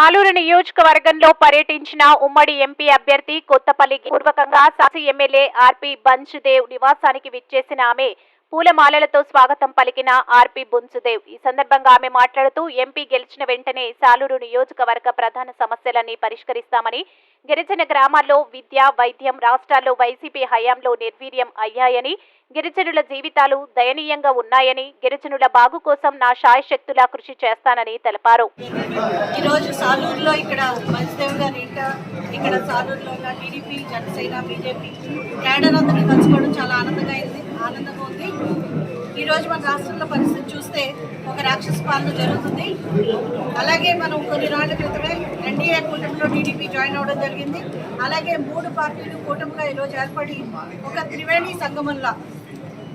సాలూరు నియోజకవర్గంలో పర్యటించిన ఉమ్మడి ఎంపీ అభ్యర్థి కొత్తపల్లి పూర్వకంగా సాసి ఎమ్మెల్యే ఆర్పి బంజ్దేవ్ నివాసానికి విచ్చేసిన ఆమె పూలమాలలతో స్వాగతం పలికిన ఆర్పి బున్సుదేవ్. ఈ సందర్భంగా ఆమె మాట్లాడుతూ ఎంపీ గెలిచిన వెంటనే సాలూరు నియోజకవర్గ ప్రధాన సమస్యలన్నీ పరిష్కరిస్తామని గిరిజన గ్రామాల్లో విద్య వైద్యం రాష్ట్రాల్లో వైసీపీ హయాంలో నిర్వీర్యం అయ్యాయని గిరిజనుల జీవితాలు దయనీయంగా ఉన్నాయని గిరిజనుల బాగు కోసం నా శాయశక్తులా కృషి చేస్తానని తెలిపారు. ఈరోజు సాలూరులో ఇక్కడ మంచిదేవ్ గారి ఇక్కడ సాలూరులో టీడీపీ జనసేన బీజేపీ క్యాడర్ అందరూ కలుసుకోవడం చాలా ఆనందంగా రాష్ట్రంలో పరిస్థితి చూస్తే ఒక రాక్షస పాలన జరుగుతుంది. అలాగే మనం కొన్ని రాళ్ళ క్రితమే ఎన్డీఏ కూటమిలో టీడీపీ జాయిన్ అవ్వడం జరిగింది. అలాగే మూడు పార్టీలు కూటమిగా ఈరోజు ఏర్పడి ఒక త్రివేణి సంగమంలో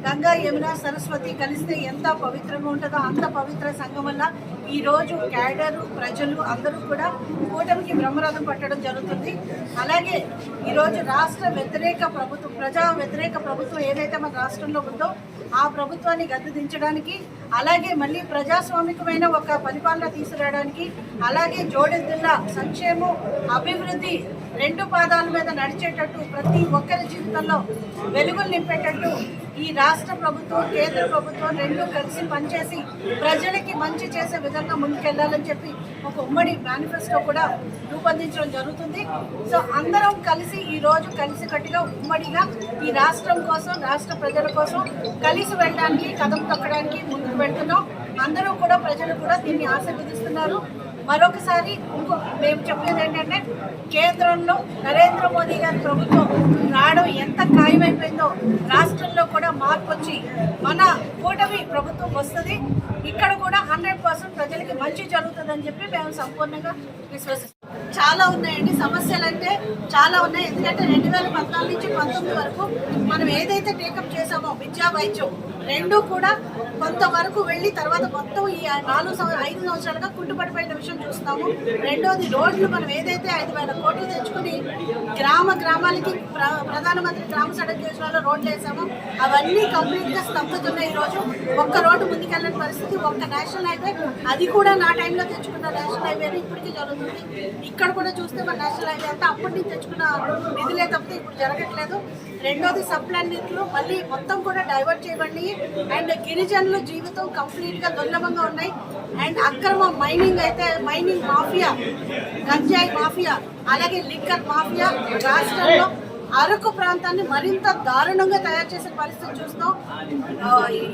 గంగా యమున సరస్వతి కలిస్తే ఎంత పవిత్రంగా ఉంటుందో అంత పవిత్ర సంఘం వల్ల ఈ రోజు క్యాడరు ప్రజలు అందరూ కూడా కూటమికి బ్రహ్మరథం పట్టడం జరుగుతుంది. అలాగే ఈరోజు రాష్ట్ర వ్యతిరేక ప్రభుత్వం ప్రజా వ్యతిరేక ప్రభుత్వం ఏదైతే మన రాష్ట్రంలో ఉందో ఆ ప్రభుత్వాన్ని గద్దె దించడానికి అలాగే మళ్ళీ ప్రజాస్వామికమైన ఒక పరిపాలన తీసుకురావడానికి అలాగే జోడెద్దుల సంక్షేమం అభివృద్ధి రెండు పాదాల మీద నడిచేటట్టు ప్రతి ఒక్కరి జీవితంలో వెలుగులు నింపేటట్టు ఈ రాష్ట్ర ప్రభుత్వం కేంద్ర ప్రభుత్వం రెండు కలిసి పనిచేసి ప్రజలకి మంచి చేసే విధంగా ముందుకెళ్ళాలని చెప్పి ఒక ఉమ్మడి మేనిఫెస్టో కూడా రూపొందించడం జరుగుతుంది. సో అందరం కలిసి ఈ రోజు కలిసి కట్టుగా ఉమ్మడిగా ఈ రాష్ట్రం కోసం రాష్ట్ర ప్రజల కోసం కలిసి వెళ్ళడానికి కథం తొక్కడానికి ముందుకు వెళ్తున్నాం. అందరూ కూడా ప్రజలు కూడా దీన్ని ఆశీర్వదిస్తున్నారు. మరొకసారి ఇంకో మేము చెప్పేది ఏంటంటే కేంద్రంలో నరేంద్ర మోదీ గారి ప్రభుత్వం రావడం ఎంత ఖాయమైపోయిందో రాష్ట్రంలో కూడా మార్పు వచ్చి మన కూటమి ప్రభుత్వం వస్తుంది. ఇక్కడ కూడా హండ్రెడ్ పర్సెంట్ ప్రజలకి మంచి జరుగుతుందని చెప్పి మేము సంపూర్ణంగా విశ్వసిస్తాం చాలా ఉన్నాయండి. సమస్యలు అంటే చాలా ఉన్నాయి. ఎందుకంటే రెండు వేల పద్నాలుగు నుంచి పంతొమ్మిది వరకు మనం ఏదైతే టేకప్ చేసామో విద్యా వైద్యం రెండు కూడా కొంతవరకు వెళ్ళి తర్వాత మొత్తం ఈ నాలుగు సంవ ఐదు సంవత్సరాలుగా కుంటుపడిపోయిన విషయం చూస్తాము. రెండోది రోడ్లు మనం ఏదైతే ఐదు వేల కోట్లు తెచ్చుకుని గ్రామ గ్రామాలకి ప్ర- ప్రధానమంత్రి గ్రామ సడక్ యోజనలో రోడ్లు వేసాము. అవన్నీ కంప్లీట్గా స్తంభతున్నాయి ఈరోజు. ఒక్క రోడ్డు ముందుకెళ్ళని పరిస్థితి ఒక్క నేషనల్ హైవే అది కూడా నా టైంలో తెచ్చుకున్న నేషనల్ హైవే ఇప్పటికీ జరుగుతుంది. ఇక్కడ కూడా చూస్తే మన నేషనల్ హైవే అంతా అప్పటి నుంచి తెచ్చుకున్న నిధులే తప్పితే ఇప్పుడు జరగట్లేదు. రెండోది సప్లన్నింటిలో మళ్ళీ మొత్తం కూడా డైవర్ట్ చేయబడి అండ్ గిరిజనుల జీవితం కంప్లీట్గా దుర్లభంగా ఉన్నాయి. అండ్ అక్రమ మైనింగ్ అయితే మైనింగ్ మాఫియా గంజాయి మాఫియా అలాగే లిక్కర్ మాఫియా రాష్ట్రంలో అరకు ప్రాంతాన్ని మరింత దారుణంగా తయారు చేసే పరిస్థితి చూస్తాం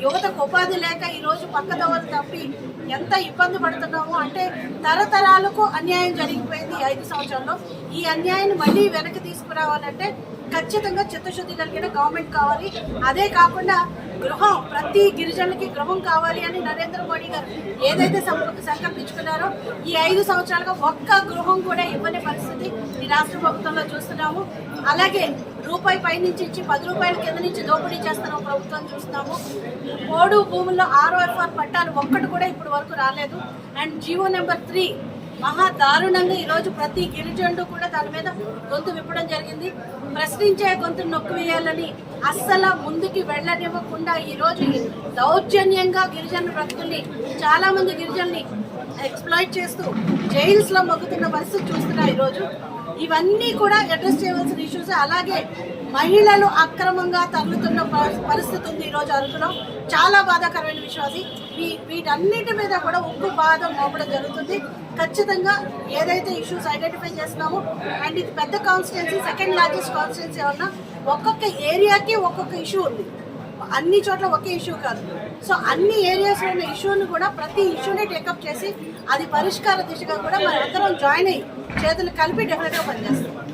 యువతకు ఉపాధి లేక ఈరోజు పక్కదవలు తప్పి ఎంత ఇబ్బంది పడుతున్నామో అంటే తరతరాలకు అన్యాయం జరిగిపోయింది ఐదు సంవత్సరాల్లో ఈ అన్యాయాన్ని మళ్ళీ వెనక్కి తీసుకురావాలంటే ఖచ్చితంగా చిత్తశుద్ధి కలిగిన గవర్నమెంట్ కావాలి. అదే కాకుండా గృహం ప్రతి గిరిజనులకి గృహం కావాలి అని నరేంద్ర మోడీ గారు ఏదైతే సంకల్పించుకున్నారో ఈ ఐదు సంవత్సరాలుగా ఒక్క గృహం కూడా ఇవ్వని పరిస్థితి ఈ రాష్ట్ర ప్రభుత్వంలో చూస్తున్నాము. అలాగే రూపాయి పై నుంచి ఇచ్చి పది రూపాయల కింద నుంచి దోపిడీ చేస్తున్న ప్రభుత్వం చూస్తున్నాము. పోడు భూముల్లో ఆర్ఓఎఫ్ఆర్ పట్టాలు ఒక్కటి కూడా ఇప్పటి వరకు రాలేదు. అండ్ జీవో నెంబర్ త్రీ మహా దారుణంగా ఈరోజు ప్రతి గిరిజనుడు కూడా దాని మీద గొంతు విప్పడం జరిగింది. ప్రశ్నించే గొంతు నొక్కి వేయాలని అస్సలు ముందుకి వెళ్ళనివ్వకుండా ఈరోజు దౌర్జన్యంగా గిరిజన భక్తుల్ని చాలా మంది గిరిజనుల్ని ఎక్స్ప్లాయిట్ చేస్తూ జైల్స్లో మొక్కుతున్న పరిస్థితి చూస్తున్నా ఈరోజు ఇవన్నీ కూడా అడ్రస్ చేయవలసిన ఇష్యూస్ అలాగే మహిళలు అక్రమంగా తగులుతున్న పరిస్థితి ఉంది ఈరోజు అరకులో చాలా బాధాకరమైన విషయం అది. వీ- వీటన్నిటి మీద కూడా ఉప్పు బాధ మోపడం జరుగుతుంది. ఖచ్చితంగా ఏదైతే ఇష్యూస్ ఐడెంటిఫై చేస్తున్నామో అండ్ ఇది పెద్ద కాన్స్టిట్యున్సీ సెకండ్ లార్జెస్ట్ కాన్స్టిట్యున్సీ ఉన్నా ఒక్కొక్క ఏరియాకి ఒక్కొక్క ఇష్యూ ఉంది. అన్ని చోట్ల ఒకే ఇష్యూ కాదు. సో అన్ని ఏరియాస్లో ఉన్న ఇష్యూని కూడా ప్రతి ఇష్యూని టేకప్ చేసి అది పరిష్కార దిశగా కూడా మనందరం అందరం జాయిన్ అయ్యి చేతులు కలిపి డెఫినెట్గా పనిచేస్తాం.